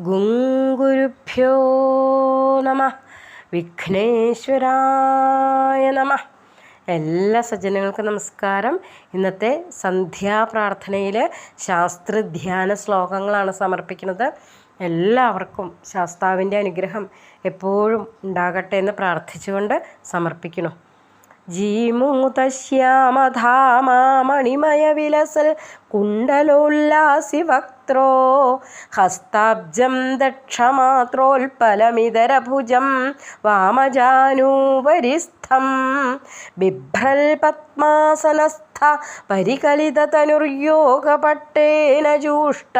ഗുങ്കുരുഭ്യോ നമ. വിഘ്നേശ്വരായ നമ. എല്ലാ സജ്ജനങ്ങൾക്കും നമസ്കാരം. ഇന്നത്തെ സന്ധ്യാപ്രാർത്ഥനയിൽ ശാസ്ത്രധ്യാന ശ്ലോകങ്ങളാണ് സമർപ്പിക്കുന്നത്. എല്ലാവർക്കും ശാസ്താവിന്റെ അനുഗ്രഹം എപ്പോഴും ഉണ്ടാകട്ടെ എന്ന് പ്രാർത്ഥിച്ചുകൊണ്ട് സമർപ്പിക്കുന്നു. ജീമൂതശ്യാമധാമാമണിമയവിലസൽ കുണ്ടലോല്ലാസി വക്ത്രോ ഹസ്താബ്ജം ദക്ഷമാത്രോൽപലമിതരഭുജം വാമജാനൂപരിസ്ഥം ബിഭ്രൽ പത്മാസനസ്ഥ പരികലിതതനുർയോഗപട്ടേന ജൂഷ്ട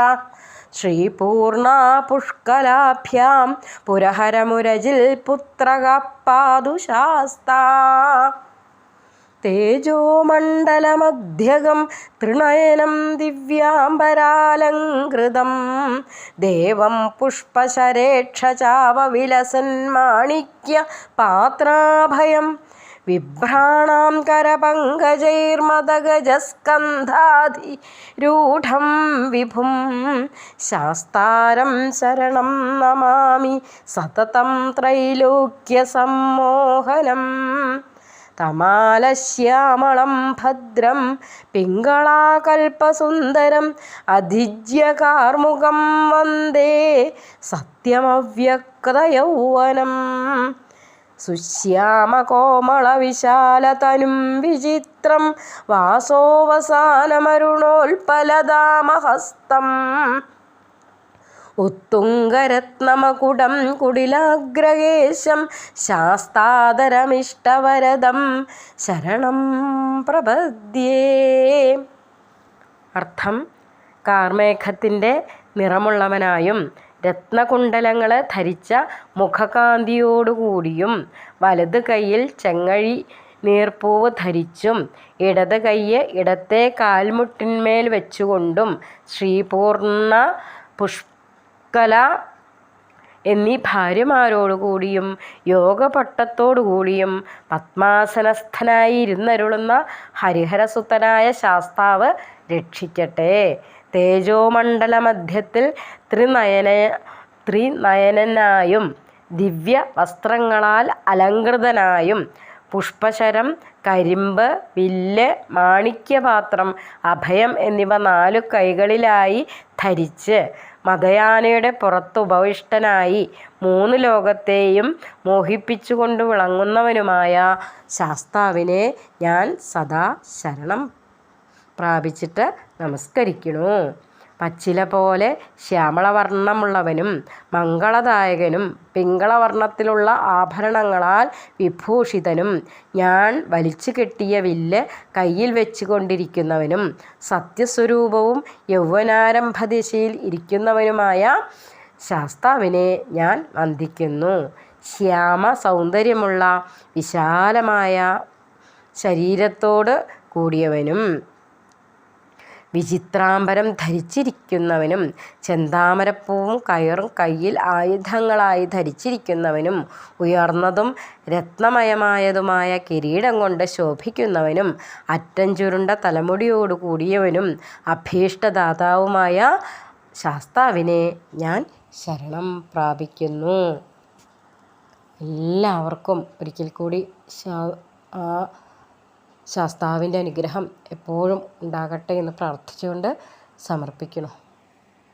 ശ്രീപൂർണാ പുഷ്കലാഭ്യാം പുരഹരമുരജിൽ പുത്രക പാതുശാസ്താ തേജോമണ്ഡലമധ്യകം തൃണയനം ദിവ്യാംബരാലങ്കൃതം ദേവം പുഷ്പശരേക്ഷചാവവിലസൻ മാണിക്യ പാത്രാഭയം. വിഭ്രാണാം കരപങ്കജൈർമദഗജസ്കന്ധാധിരൂഢം വിഭും. ശാസ്താരം ശരണം നമാമി സതതം ത്രൈലോക്യസമ്മോഹനം. തമാലശ്യാമളം ഭദ്രം പിങ്കളാകൽപ്പസുന്ദരം അധിജ്യകാർമുകം വന്ദേ സത്യമവ്യക്തയൗവനം. സുശ്യാമകോമളവിശാലതനും വിചിത്രം വാസോവസാനമരുണോൽപലദാമഹസ്തം ഉത്തുംഗരത്നമകുടം കുടിലാഗ്രകേശം ശാസ്താദരമിഷ്ടവരദം ശരണം പ്രപദ്യേ. അർത്ഥം കാർമേഘത്തിന്റെ നിറമുള്ളവനായും രത്നകുണ്ടലങ്ങൾ ധരിച്ച മുഖകാന്തിയോടുകൂടിയും വലത് കൈയിൽ ചെങ്ങഴി നീർപ്പൂവ് ധരിച്ചും ഇടത് കൈയ്യ് ഇടത്തെ കാൽമുട്ടിന്മേൽ വെച്ചുകൊണ്ടും ശ്രീപൂർണ പുഷ്കല എന്നീ ഭാര്യമാരോടുകൂടിയും യോഗപട്ടത്തോടുകൂടിയും പത്മാസനസ്ഥനായി ഇരുന്നരുളുന്ന ഹരിഹരസുത്തനായ ശാസ്താവ് രക്ഷിക്കട്ടെ. തേജോമണ്ഡല മധ്യത്തിൽ ത്രിനയന ത്രിനയനായും ദിവ്യ വസ്ത്രങ്ങളാൽ അലങ്കൃതനായും പുഷ്പശരം കരിമ്പ് വില്ല് മാണിക്യപാത്രം അഭയം എന്നിവ നാലു കൈകളിലായി ധരിച്ച് മതയാനയുടെ പുറത്ത് ഉപവിഷ്ടനായി മൂന്ന് ലോകത്തെയും മോഹിപ്പിച്ചുകൊണ്ട് വിളങ്ങുന്നവനുമായ ശാസ്താവിനെ ഞാൻ സദാ ശരണം പ്രാപിച്ചിട്ട് നമസ്കരിക്കണു പച്ചില പോലെ ശ്യാമളവർണമുള്ളവനും മംഗളദായകനും പിങ്കളവർണത്തിലുള്ള ആഭരണങ്ങളാൽ വിഭൂഷിതനും ഞാൻ വലിച്ചു കെട്ടിയ വില്ല് കയ്യിൽ വെച്ചുകൊണ്ടിരിക്കുന്നവനും സത്യസ്വരൂപവും യൗവനാരംഭദിശയിൽ ഇരിക്കുന്നവനുമായ ശാസ്താവിനെ ഞാൻ വന്ദിക്കുന്നു. ശ്യാമ സൗന്ദര്യമുള്ള വിശാലമായ ശരീരത്തോട് കൂടിയവനും വിചിത്രാംബരം ധരിച്ചിരിക്കുന്നവനും ചെന്താമരപ്പൂവും കയറും കയ്യിൽ ആയുധങ്ങളായി ധരിച്ചിരിക്കുന്നവനും ഉയർന്നതും രത്നമയമായതുമായ കിരീടം കൊണ്ട് ശോഭിക്കുന്നവനും അറ്റം ചുരുണ്ട തലമുടിയോടു കൂടിയവനും അഭീഷ്ടദാതാവുമായ ശാസ്താവിനെ ഞാൻ ശരണം പ്രാപിക്കുന്നു. എല്ലാവർക്കും ഒരിക്കൽ കൂടി ആ ശാസ്താവിന്റെ അനുഗ്രഹം എപ്പോഴും ഉണ്ടാകട്ടെ എന്ന് പ്രാർത്ഥിച്ചുകൊണ്ട് സമർപ്പിക്കുന്നു.